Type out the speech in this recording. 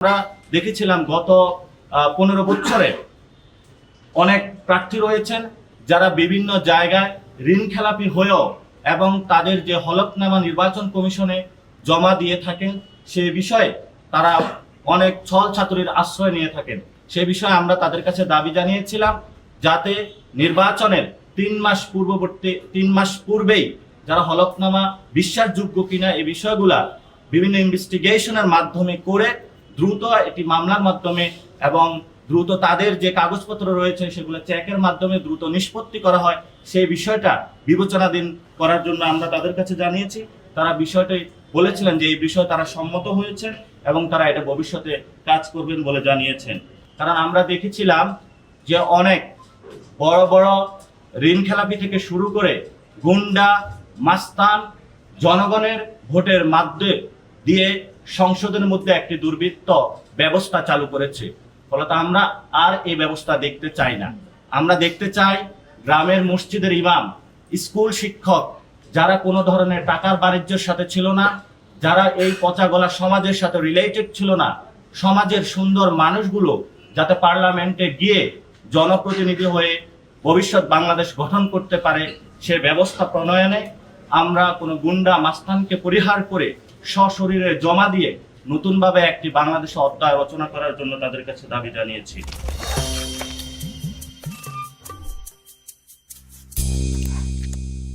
আমরা দেখেছিলাম গত পনেরো বছরে অনেক প্রার্থী রয়েছেন যারা বিভিন্ন জায়গায় ঋণ খেলাপি হয়েও এবং তাদের যে হলফনামা নির্বাচন কমিশনে জমা দিয়ে থাকেন, সে বিষয়ে তারা অনেক ছল ছাত্রীর আশ্রয় নিয়ে থাকেন। সে বিষয়ে আমরা তাদের কাছে দাবি জানিয়েছিলাম যাতে নির্বাচনের তিন মাস পূর্ববর্তী, তিন মাস পূর্বেই যারা হলফনামা বিশ্বাসযোগ্য কিনা এই বিষয়গুলা বিভিন্ন ইনভেস্টিগেশনের মাধ্যমে করে দ্রুত একটি মামলার মাধ্যমে এবং দ্রুত তাদের যে কাগজপত্র রয়েছে সেগুলো চেকের মাধ্যমে দ্রুত নিষ্পত্তি করা হয়, সেই বিষয়টা বিবেচনাধীন করার জন্য আমরা তাদের কাছে জানিয়েছি। তারা বিষয়টি বলেছিলেন যে এই বিষয়ে তারা সম্মত হয়েছে এবং তারা এটা ভবিষ্যতে কাজ করবেন বলে জানিয়েছেন। কারণ আমরা দেখেছিলাম যে অনেক বড় বড় ঋণ খেলাপি থেকে শুরু করে গুন্ডা, মাস্তান জনগণের ভোটের মাধ্যমে দিয়ে সংসদের মধ্যে একটি দুর্বৃত্ত ব্যবস্থা চালু করেছে। ফলত আমরা আর এই ব্যবস্থা দেখতে চাই না। আমরা দেখতে চাই গ্রামের মসজিদের ইমাম, স্কুল শিক্ষক, যারা কোনো ধরনের টাকার বাণিজ্যের সাথে ছিল না, যারা এই পচা গলা সমাজের সাথে রিলেটেড ছিল না, সমাজের সুন্দর মানুষগুলো যাতে পার্লামেন্টে গিয়ে জনপ্রতিনিধি হয়ে ভবিষ্যৎ বাংলাদেশ গঠন করতে পারে সে ব্যবস্থা প্রণয়নে আমরা কোনো গুন্ডা মাস্তানকে পরিহার করে সশরীরে জমা দিয়ে নতুনভাবে একটি বাংলাদেশ অধ্যায় রচনা করার জন্য তাদের কাছে দাবি জানিয়েছি।